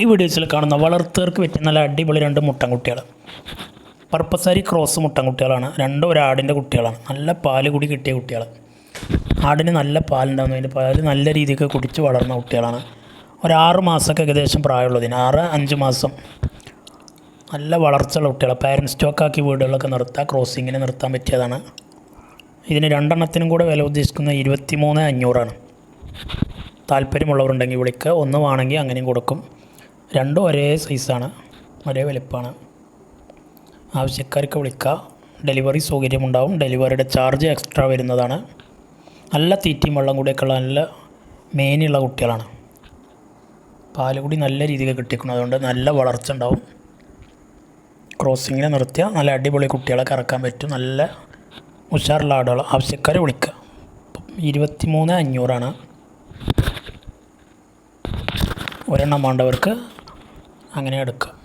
ഈ വീഡിയോസിൽ കാണുന്ന വളർത്തുകാർക്ക് പറ്റിയ നല്ല അടിപൊളി രണ്ട് മുട്ടൻ മുട്ടൻകുട്ടികൾ പർപ്പസാരി ക്രോസ് മുട്ടൻകുട്ടികളാണ് രണ്ടും ഒരു ആടിന്റെ കുട്ടികളാണ്. നല്ല പാൽ കൂടി കിട്ടിയ കുട്ടികൾ. ആടിന് നല്ല പാലുണ്ടാകുന്നു. അതിന്റെ പാൽ നല്ല രീതിക്ക് കുടിച്ച് വളർന്ന കുട്ടികളാണ്. ഒരാറ് മാസമൊക്കെ ഏകദേശം പ്രായമുള്ളതിന്. ആറ് അഞ്ച് മാസം. നല്ല വളർച്ചയുള്ള കുട്ടികൾ പാരന്റ് സ്റ്റോക്കാക്കി വീടുകളിലൊക്കെ നിർത്താം ക്രോസിങ്ങിന് നിർത്താൻ പറ്റിയതാണ്. ഇതിന് രണ്ടെണ്ണത്തിനും കൂടെ വില ഉദ്ദേശിക്കുന്നത് ഇരുപത്തി മൂന്ന് അഞ്ഞൂറാണ്. താല്പര്യമുള്ളവരുണ്ടെങ്കിൽ വിളിക്കുക ഒന്ന് വേണമെങ്കിൽ അങ്ങനെയും കൊടുക്കും. രണ്ടും ഒരേ സൈസാണ് ഒരേ വലിപ്പമാണ് ആവശ്യക്കാർക്ക് വിളിക്കുക ഡെലിവറി സൗകര്യമുണ്ടാവും. ഡെലിവറിയുടെ ചാർജ് എക്സ്ട്രാ വരുന്നതാണ്. നല്ല തീറ്റയും വെള്ളം കൂടിയൊക്കെയുള്ള നല്ല മെയിനുള്ള കുട്ടികളാണ്. പാൽ കൂടി നല്ല രീതിയിൽ കിട്ടിക്കണം അതുകൊണ്ട് നല്ല വളർച്ച ഉണ്ടാവും. ക്രോസിങ്ങിനെ നിർത്തിയാൽ നല്ല അടിപൊളി കുട്ടികളെ കറക്കാൻ പറ്റും. നല്ല ഉഷാറുള്ള ആടുകൾ. ആവശ്യക്കാരെ വിളിക്കുക ഇരുപത്തി മൂന്ന് അഞ്ഞൂറാണ്. ഒരെണ്ണം വേണ്ടവർക്ക് അങ്ങനെ എടുക്കാം.